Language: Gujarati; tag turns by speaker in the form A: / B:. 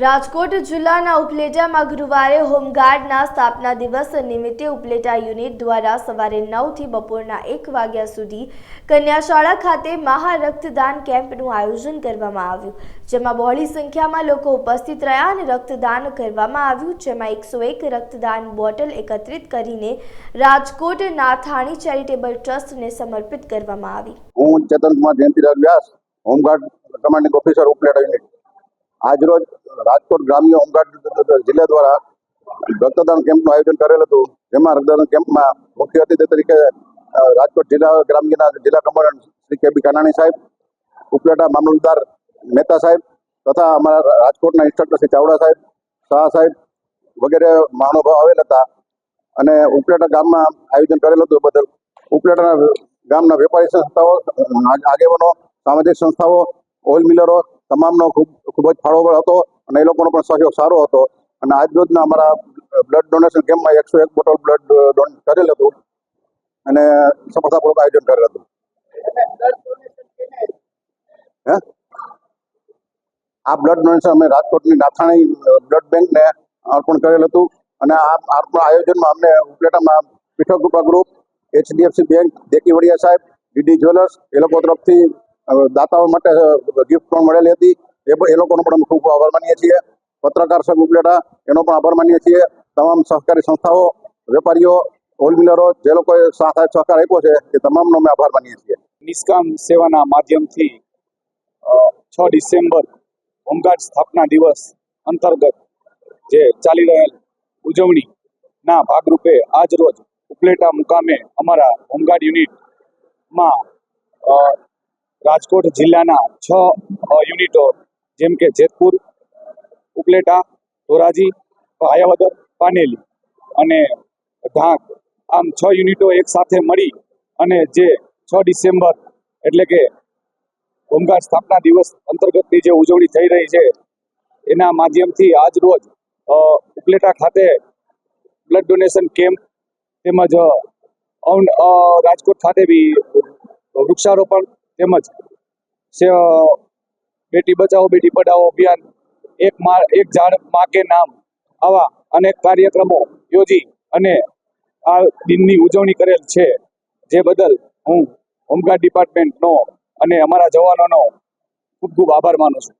A: રાજકોટ જિલ્લાના ઉપલેટામાં ગુરુવારે હોમગાર્ડના સ્થાપના દિવસ નિમિત્તે ઉપલેટા યુનિટ દ્વારા સવારે નવથી બપોરના એક વાગ્યા સુધી કન્યાશાળા ખાતે મહા રક્તદાન કેમ્પનું આયોજન કરવામાં આવ્યું, જેમાં બહોળી સંખ્યામાં લોકો ઉપસ્થિત રહ્યા અને રક્તદાન કરવામાં આવ્યું, જેમાં એકસો એક રક્તદાન બોટલ એકત્રિત કરીને રાજકોટ નાથાણી ચેરિટેબલ ટ્રસ્ટને સમર્પિત કરવામાં આવી.
B: હું Chetan Kumar Jayantilal Vyas, home guard commanding officer Upleta unit. આજરોજ રાજકોટ ગ્રામ્ય હોમગાર્ડ જિલ્લા દ્વારા રક્તદાન કેમ્પનું આયોજન કરેલ હતું. જેમાં રક્તદાન કેમ્પમાં મુખ્ય અતિથિ તરીકે રાજકોટ જિલ્લા ગ્રામ્યના જિલ્લા કમાન્ડન્ટ શ્રી કે બી કાનાણી સાહેબ, ઉપલેટા મામલતદાર મહેતા સાહેબ તથા અમારા રાજકોટના ઇન્સ્ટ્રક્ટર શ્રી ચાવડા સાહેબ, શાહ સાહેબ વગેરે મહાનુભાવ આવેલ હતા અને ઉપલેટા ગામમાં આયોજન કરેલ હતું બદલ ઉપલેટાના ગામના વેપારી સંસ્થાઓ આગેવાનો, સામાજિક સંસ્થાઓ ઓઇલ મિલરો તમામનો ખૂબ ખૂબ જ ફાળો હતો અને એ લોકોનો પણ સહયોગ સારો હતો. અને આજ રોજના અમારા બ્લડ ડોનેશન કેમ્પમાં એકસો એક બોટલ બ્લડ ડોન, કરેલ હતું. અને સફળતાપૂર્વક આયોજન કરેલ હતું. હે? આ બ્લડ ડોનેશન અમે રાજકોટની નાથાણી બ્લડ બેંકને અર્પણ કરેલ હતું. અને આ આયોજનમાં અમને ઉપલેટામાં પીઠો Krupa group, HDFC bank Deki Vadiya સાહેબ, ડીડી જ્વેલર્સ, એ લોકો તરફથી દાતાઓ માટે ગિફ્ટ પણ મળેલી હતી. એ એ લોકોનો પણ અમે ખૂબ આભાર માનીએ છીએ. પત્રકાર સંઘ ઉપલેટા, એનો પણ આભાર માનીએ છીએ. તમામ સહકારી સંસ્થાઓ, વેપારીઓ હોલ મિલરો જે લોકોએ સાથ સહકાર આપ્યો છે, એ તમામનો અમે આભાર માનીએ છીએ.
C: નિષ્કામ સેવાના માધ્યમથી છ ડિસેમ્બર હોમગાર્ડ સ્થાપના દિવસ અંતર્ગત જે ચાલી રહેલ ઉજવણીના ભાગરૂપે આજ રોજ ઉપલેટા મુકામે અમારા હોમગાર્ડ યુનિટમાં રાજકોટ જિલ્લાના છ યુનિટો, જેમ કે જેતપુર, ઉપલેટા, ધોરાજી, ભાયાવદર, પાનેલી અને ઢાંક. આમ છ યુનિટો એક સાથે મળી અને જે છ ડિસેમ્બર એટલે કે હોમગાર્ડ સ્થાપના દિવસ અંતર્ગતની જે ઉજવણી થઈ રહી છે, એના માધ્યમથી આજ રોજ ઉપલેટા ખાતે બ્લડ ડોનેશન કેમ્પ તેમજ રાજકોટ ખાતે બી વૃક્ષારોપણ તેમજ બેટી બચાવો, બેટી પઢાઓ અભિયાન, એક મા, એક ઝાડ મા કે નામ, આવા અનેક કાર્યક્રમો યોજી અને આ દિનની ઉજવણી કરેલ છે. જે બદલ હું હોમગાર્ડ ડિપાર્ટમેન્ટનો અને અમારા જવાનોનો ખૂબ ખૂબ આભાર માનું છું.